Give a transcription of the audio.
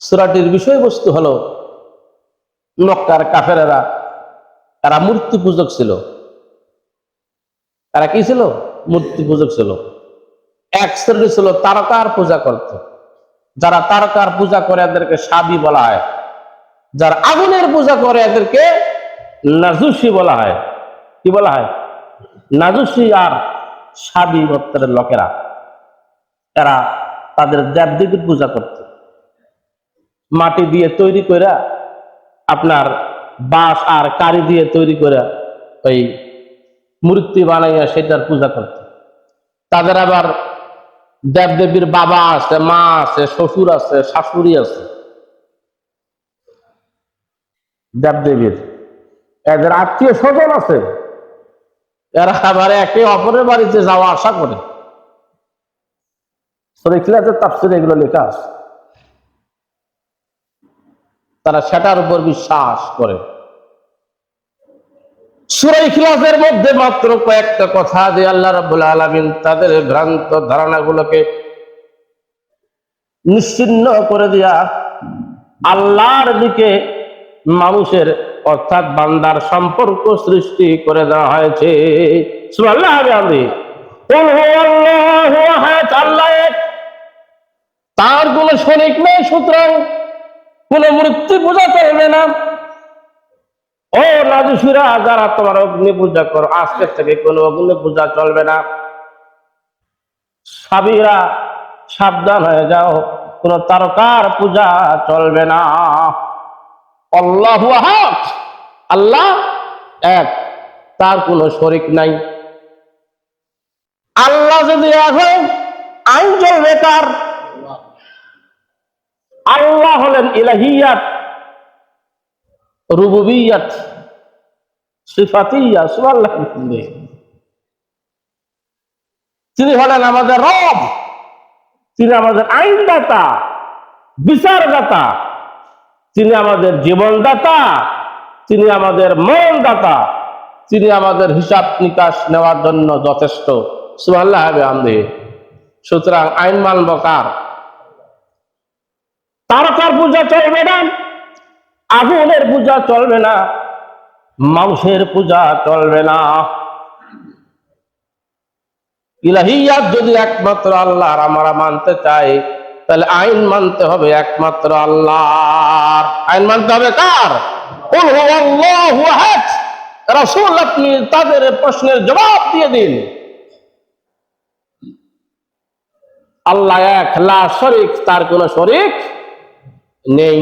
সুরাটির বিষয়বস্তু হলো, মক্কার কাফেরেরা তারা মূর্তি পূজক ছিল। তারা কি ছিল? মূর্তি পূজক ছিল। এক শ্রেণি ছিল তারকার পূজা করত। যারা তারকার পূজা করে এদেরকে সাবি বলা হয়। যারা আগুনের পূজা করে এদেরকে নাজুসি বলা হয়। কি বলা হয়? নাজুসি আর সাবি গোত্রের লোকেরা, তারা তাদের দেবদেবীর পূজা করত। মাটি দিয়ে তৈরি করে আপনার বাঁশ আর কারি দিয়ে তৈরি করে ওই মূর্তি বানাইয়া সেটার পূজা করত। তাদের আবার দেবদেবীর বাবা আছে, মা আছে, শ্বশুর আছে, শাশুড়ি আছে। দেবদেবীর। এদের আত্মীয় স্বজন আছে। এরা আবার একে অপরের বাড়িতে যাওয়া আশা করে। শরীফিলাতে তাফসিরে এগুলো লেখা আছে। তারা সেটার উপর বিশ্বাস করে। সুরাই খিলাফের মধ্যে মাত্র কয়েকটা কথা যে আল্লাহ রাব্বুল আলামিন তাদের ভ্রান্ত ধারণাগুলোকে নিশ্চিন্ন করে দিয়া আল্লাহর দিকে মানুষের অর্থাৎ বান্দার সম্পর্ক সৃষ্টি করে দেওয়া হয়েছে। তার কোন শরিক নেই সুতরাং কোন মূর্তি পূজা চলবে না। ও রাজুসুরা, যারা তোমার অগ্নি পূজা করো, আজকে থেকে কোন অগ্নি পূজা চলবে না। সাবিরা, সাবধান হয়ে যাও, কোন তারকার পূজা চলবে না। আল্লাহু আল্লাহ এক, তার কোনো শরিক নাই। আল্লাহ যদি এক হয়, আইন চলবে কার আল্লাহ হলেন ইলাহিয়াত, রুবুবিয়াত, সিফাতিয়া, সুবহানাল্লাহ তিনি হলেন আমাদের রব, তিনি আমাদের আইনদাতা, বিচারদাতা, তিনি আমাদের জীবনদাতা, তিনি আমাদের মরণদাতা, তিনি আমাদের হিসাব নিকাশ নেওয়ার জন্য যথেষ্ট। সুবহানাল্লাহ আমদে সুতরাং আইন মানব কার তারকার পূজা চলবে না। আগুনের পূজা চলবে না। মাংসের পূজা চলবে না। ইলাহিয়াত যদি একমাত্র আল্লাহর আমরা মানতে চাই, তাহলে আইন মানতে হবে একমাত্র আল্লাহর। আইন মানতে হবে কার? রাসূল আপনি তাদের প্রশ্নের জবাব দিয়ে দিন। আল্লাহ এক, লা শরিক, তার কোনো শরিক নেই